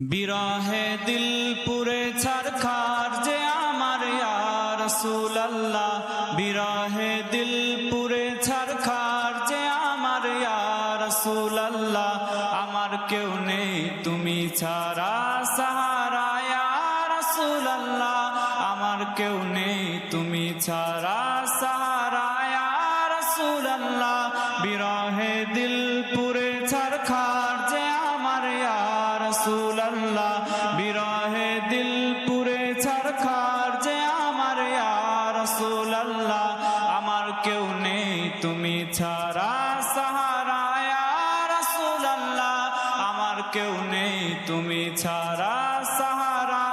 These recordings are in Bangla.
বিরহে দিল পুরে ছারখার যে আমার রসুল আল্লাহ বিরহে দিল পুরে ছারখার যে আমার রসুল আল্লাহ আমার কেউ নেই তুমি ছাড়া সাহারা রসুল আল্লাহ আমার কেউ নেই তুমি ছাড়া কেউ নেই তুমি ছাড়া সাহারা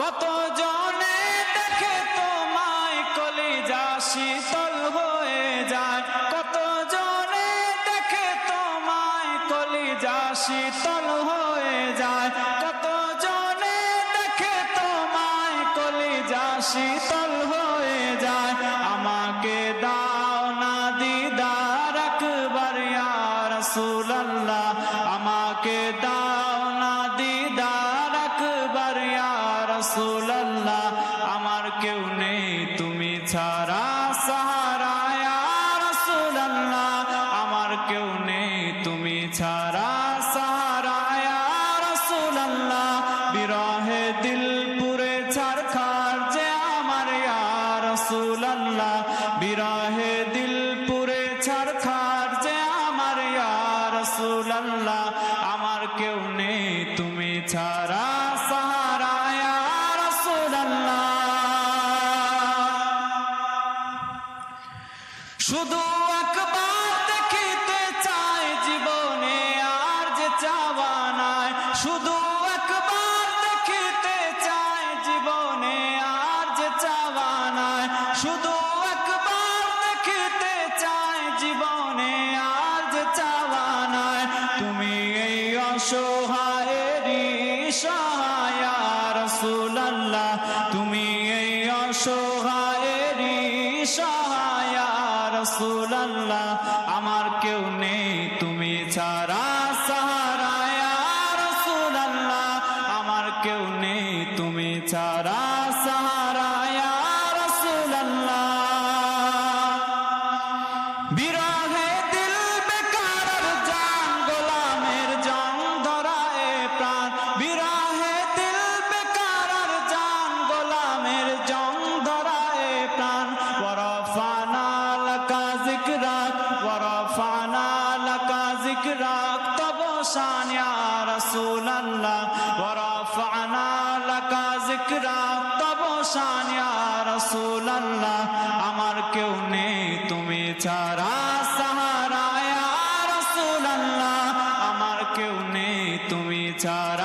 কত জনে দেখে তোমায় কলিজা শীতল হয়ে যায়। কত জনে দেখে তোমায় কলিজা শীতল হয়ে যায়। কত জনে দেখে তোমায় কলিজা শীতল হয়ে যায়। কেউ নেই তুমি ছাড়া শুধু একবার দেখিতে চাই জীবনে আর যে চাওয়া নাই। শুধু একবার দেখিতে চাই জীবনে আর যে চাওয়া নাই। শুধু একবার দেখিতে চাই জীবনে আর যে চাওয়া নাই। তুমি এই অসহায়েরই সহায় রসুল আল্লাহ তুমি এই অসহায়েরই সহায় রসুল আল্লাহ আমার কেউ নেই, তুমি ছাড়া সাহারা রসুল আল্লাহ আমার কেউ নেই, তুমি ছাড়া লকা জিকরাক বসান আমার কেউ নেই তুমি ছাড়া সাহারা রসুল্লাহ আমার কেউ নেই তুমি ছাড়া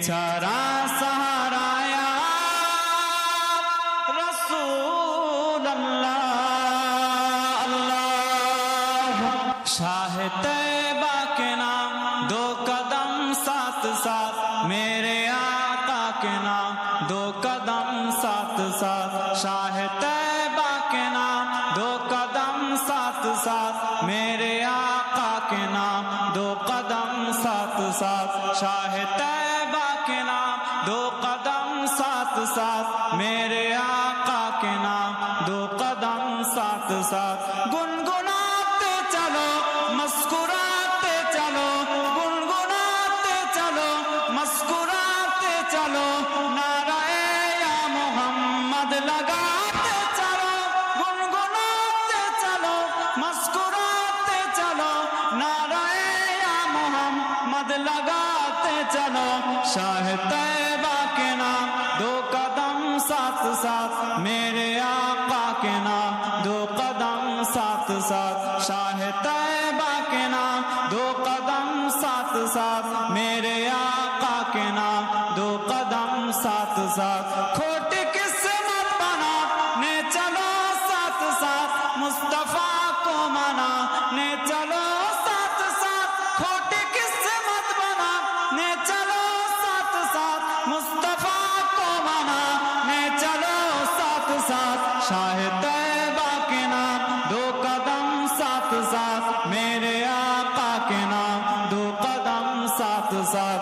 बेचारा सहाराया रसूल अल्लाह अल्लाह। शाह तैबा के नाम, दो कदम साथ साथ, मेरे आका के नाम, दो कदम साथ साथ, शाह तैबा के नाम, दो कदम साथ साथ, मेरे आका के नाम, दो कदम साथ साथ, शाह साथ साथ मेरे आका के नाम दो कदम साथ साथ साथ साथ मेरे आका के नाम दो कदम साथ साथ शाह तैबा के नाम दो कदम साथ साथ मेरे आका के नाम दो कदम साथ साथ Gaza